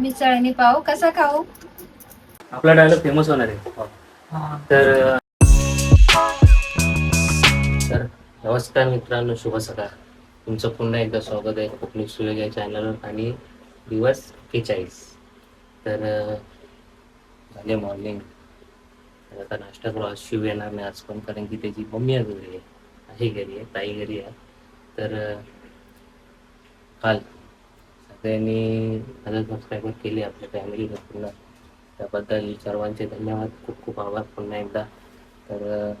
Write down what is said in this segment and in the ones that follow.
मिसळ आणि पाव कसा खाऊ? आपला डायलॉग फेमस होणार आहे. तर तर नमस्कार मित्रांनो शुभ सकाळ. तुमचं पुन्हा एकदा स्वागत आहे कोकणी सुयोग या चॅनलवर आणि दिवस एक्केचाळीस. तर झाले मॉर्निंग तर आता नाश्ता करू. आज शिव येणार नाही आज पण कारण की त्याची मम्मी आज घरी. आहे आहे घरी आहे ताई घरी आहे. तर काल सगळ्यांनी हजार सबस्क्रायबर केले आपल्या फॅमिलीला पूर्ण त्याबद्दल सर्वांचे धन्यवाद. खूप खूप आभार. पुन्हा एकदा तर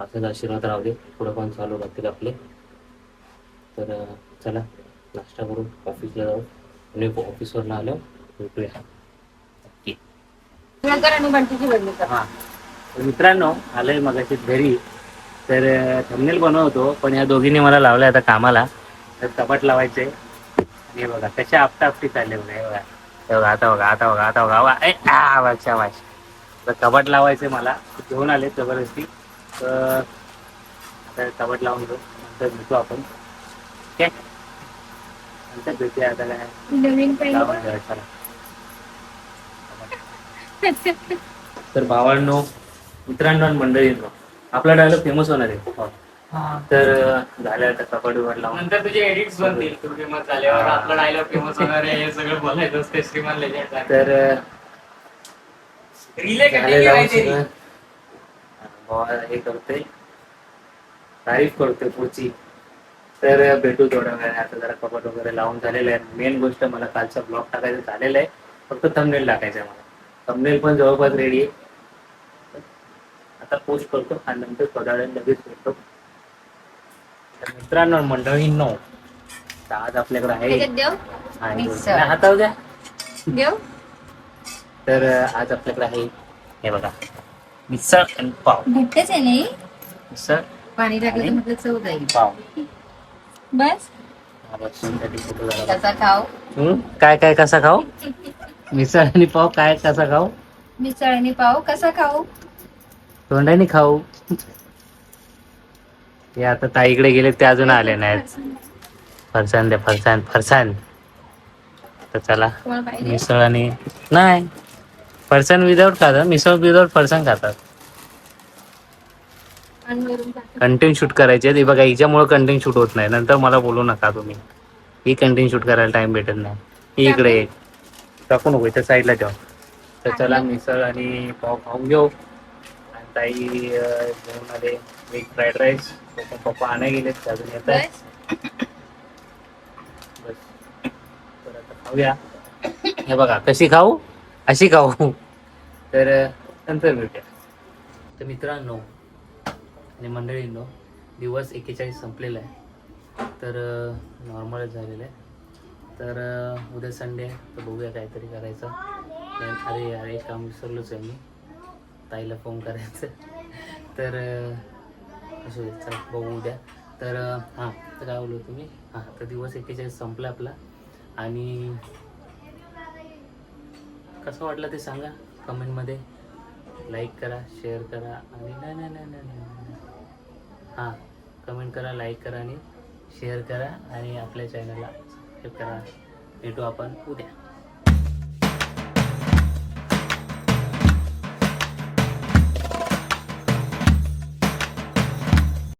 असंच आशीर्वाद राहू दे. पुढं पण चालू राहतील आपले. तर चला नाश्ता करू ऑफिसला जाऊ. आणि ऑफिसवर आलो भेटूया. हां. मित्रांनो आलोय मगाशी घरी. तर थंबनेल बनवतो पण या दोघींनी मला लावलं आता कामाला. तर कपाट लावायचे हे बघा कशा आपटा आपटी चालले बघा हे बघा. हे बघा आता बघा आता बघा आता बघा. वा ए आ वाचा वाच. तर कपाट लावायचे मला. घेऊन आले जबरदस्ती. तर आता कपाट लावून घेऊ. नंतर भेटू आपण. ओके? नंतर भेटूया आता काय. नवीन लावून घ्या चला. तर भावांनो मित्रांनो आणि मंडळींनो आपला डायलॉग फेमस होणार आहे. हो. तर झालं आता कपाट वर लावून. नंतर तुझे एडिट्स बनतील तू फेमस झाल्यावर आपला डायलॉग फेमस होणार आहे हे सगळं बोलायचं असते श्रीमान लेजेंड तर रिले झालं कटिंग लावून करायची? सगळं. भावा हे करतोय. तारीफ करतोय पुढची. तर भेटू थोड्या वेळाने. आता जरा कपाट वगैरे लावून झालेलं आहे. मेन गोष्ट मला कालचा ब्लॉग टाकायचं झालेलं आहे. फक्त थंबनेल टाकायचं आहे मला. थंबनेल पण जवळपास रेडी आहे. आता पोस्ट करतो आणि नंतर थोड्या वेळाने लगेच भेटतो. तर मित्रांनो मंडळींनो तर आज आपल्याकडे आहे त्याच्यात देव? आणि मिसळ. नाही, हातावर द्या देव? तर आज आपल्याकडे आहे हे बघा मिसळ आणि पाव. घट्टच आहे नाही? मिसळ पाणी टाकलं तर म्हटलं चव जाईल. पाव. बस? हा. कसा खाऊ? हम्म? काय काय कसा खाऊ? मिसळ आणि पाव काय कसा खाऊ? मिसळ आणि पाव कसा खाऊ? तोंडाने खाऊ. हे आता ताईकडे गेले ते अजून आले नाहीत. फरसाण द्या फरसाण फरसान तर चला मिसळ आणि नाही. फरसाण विदाऊट खातात मिसळ विदाऊट फरसान खातात. कंटेंट शूट करायचे आहेत. हे बघा हिच्यामुळे कंटेंट शूट होत नाही. नंतर मला बोलू नका तुम्ही. ही कंटेंट शूट करायला टाइम भेटत नाही. ही इकडे टाकू नको इथं साईडला ठेव. तर चला मिसळ आणि पाव खाऊन घेऊ. ताई घेऊन आले. एक फ्राईड राईस पप्पा आणाय गेले अजून येत आहे बस. तर आता खाऊया. हे बघा कशी खाऊ? अशी खाऊ. तर नंतर भेटूया. तर मित्रांनो आणि मंडळींनो दिवस एक्केचाळीस संपलेला आहे. तर नॉर्मलच झालेलं आहे. तर उद्या संडे तर बघूया काहीतरी करायचं. अरे यार एक काम विसरलोच आहे मी. ताईला फोन करायचं तर असू दे चला बघू उद्या. तर हां तर काय बोलू तुम्ही हां तर दिवस एकेचाळीस संपला आपला. आणि कसं वाटलं ते सांगा? कमेंटमध्ये लाईक करा शेअर करा आणि नाही नाही नाही नाही नाही हां कमेंट करा लाईक करा आणि शेअर करा आणि आपल्या चॅनलला सबस्क्राईब करा. भेटू आपण उद्या.